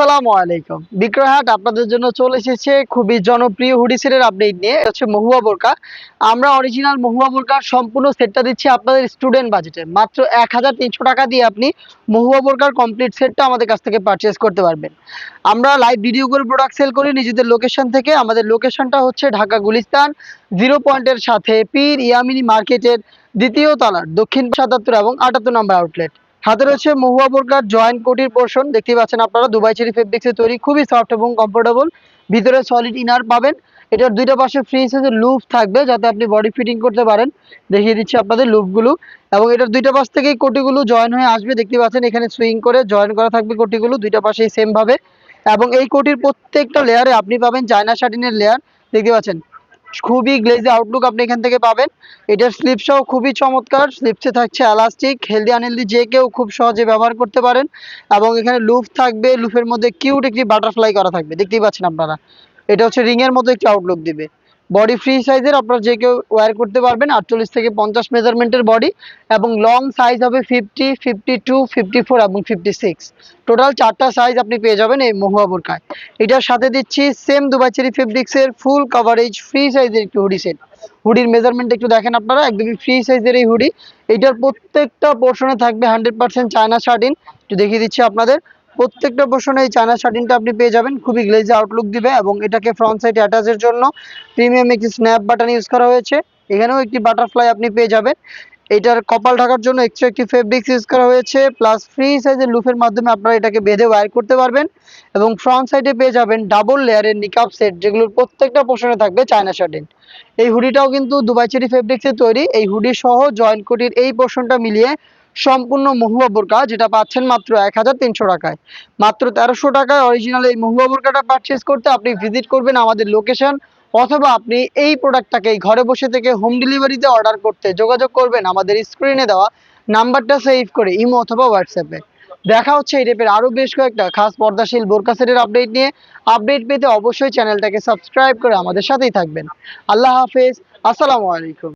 আসসালামু আলাইকুম। বিক্রয়হাট আপনাদের জন্য চলে এসেছে খুবই জনপ্রিয় হুডিসের আপডেট নিয়ে। হচ্ছে মহুয়া বোরকা। আমরা অরিজিনাল মহুয়া বোরকার সম্পূর্ণ সেটটা দিচ্ছি আপনাদের স্টুডেন্ট বাজেটে মাত্র এক হাজার তিনশো টাকা দিয়ে আপনি মহুয়া বোরকার কমপ্লিট সেটটা আমাদের কাছ থেকে পারচেস করতে পারবেন। আমরা লাইভ ভিডিও করে প্রোডাক্ট সেল করি নিজেদের লোকেশন থেকে। আমাদের লোকেশনটা হচ্ছে ঢাকা গুলিস্তান জিরো পয়েন্টের সাথে পীর ইয়ামিনী মার্কেটের দ্বিতীয় তলার দক্ষিণ সাতাত্তর এবং আটাত্তর নম্বর আউটলেট হাতে রয়েছে মহুয়া বোরকার জয়েন্ট কোটির পোর্শন। দেখতে পাচ্ছেন আপনারা, দুবাই চেরি ফেব্রিক্সে তৈরি, খুবই সফট এবং কমফোর্টেবল ভিতরে সলিড ইনার পাবেন। এটার দুইটা পাশে ফ্রি সাইজের লুপ থাকবে, যাতে আপনি বডি ফিটিং করতে পারেন। দেখিয়ে দিচ্ছি আপনাদের লুপগুলো এবং এটার দুইটা পাশ থেকেই কোটিগুলো জয়েন হয়ে আসবে। দেখতে পাচ্ছেন, এখানে সুইং করে জয়েন করা থাকবে কোটিগুলো, দুইটা পাশেই সেম ভাবে। এবং এই কোটির প্রত্যেকটা লেয়ারে আপনি পাবেন চায়না শাটিনের লেয়ার দেখতে পাচ্ছেন খুবই গ্লেজি আউটলুক আপনি এখান থেকে পাবেন। এটার স্লিপসও খুবই চমৎকার। স্লিপসে থাকছে এলাস্টিক হেলদি আনহেলদি যে কেউ খুব সহজে ব্যবহার করতে পারেন। এবং এখানে লুফ থাকবে লুফের মধ্যে কিউট একটি বাটারফ্লাই করা থাকবে। দেখতেই পাচ্ছেন আপনারা। এটা হচ্ছে রিংয়ের মতো একটি আউটলুক দিবে। বডি ফ্রি সাইজের আপনারা যে কেউ ওয়্যার করতে পারবেন, আটচল্লিশ থেকে পঞ্চাশ মেজারমেন্টের বডি এবং লং সাইজ হবে fifty fifty two fifty four এবং ফিফটি সিক্স টোটাল চারটা সাইজ আপনি পেয়ে যাবেন এই মহুয়া বোরকায় এটার সাথে দিচ্ছি সেম দুবাই চেরি ফেব্রিক্সের ফুল কভারেজ ফ্রি সাইজের একটি হুডি সেট হুডির মেজারমেন্ট একটু দেখেন আপনারা, একদমই ফ্রি সাইজের এই হুডি এটার প্রত্যেকটা পোর্শনে থাকবে হান্ড্রেড পার্সেন্ট চায়না শার্টিন একটু দেখিয়ে দিচ্ছি আপনাদের। প্রত্যেকটা পোর্শনে এই চায়না শার্টিনটা আপনি পেয়ে যাবেন। খুবই গ্লেজি আউটলুক দিবে এবং এটাকে ফ্রন্ট সাইডে অ্যাটাচের জন্য প্রিমিয়াম একটি স্ন্যাপ বাটন ইউজ করা হয়েছে। এখানেও একটি বাটারফ্লাই আপনি পেয়ে যাবেন। এটার কপাল ঢাকার জন্য এক্সট্রা একটি ফেব্রিক্স ইউজ করা হয়েছে। প্লাস ফ্রি সাইজের লুফের মাধ্যমে আপনারা এটাকে বেঁধে ওয়্যার করতে পারবেন এবং ফ্রন্ট সাইডে পেয়ে যাবেন ডাবল লেয়ারের নিকাপ সেট যেগুলোর প্রত্যেকটা পোর্শনে থাকবে চায়না শার্টিন। এই হুডিটাও কিন্তু দুবাই চেরি ফেব্রিক্সের তৈরি। এই হুডি সহ জয়েন্ট কোটির এই পোর্শনটা মিলিয়ে সম্পূর্ণ মহুয়া বোরকা, যেটা পাচ্ছেন মাত্র এক হাজার তিনশো টাকায়। মাত্র তেরোশো টাকায় অরিজিনাল এই মহুয়া বোরকাটা পারচেস করতে আপনি ভিজিট করবেন আমাদের লোকেশন অথবা আপনি এই প্রোডাক্টটাকে ঘরে বসে থেকে হোম ডেলিভারিতে অর্ডার করতে যোগাযোগ করবেন আমাদের স্ক্রিনে দেওয়া নাম্বারটা সেভ করে ইমো অথবা হোয়াটসঅ্যাপে। দেখা হচ্ছে এই টাইপের আরও বেশ কয়েকটা খাস পর্দাশীল বোরকা সেটের আপডেট নিয়ে। আপডেট পেতে অবশ্যই চ্যানেলটাকে সাবস্ক্রাইব করে আমাদের সাথেই থাকবেন। আল্লাহ হাফেজ, আসসালামু আলাইকুম।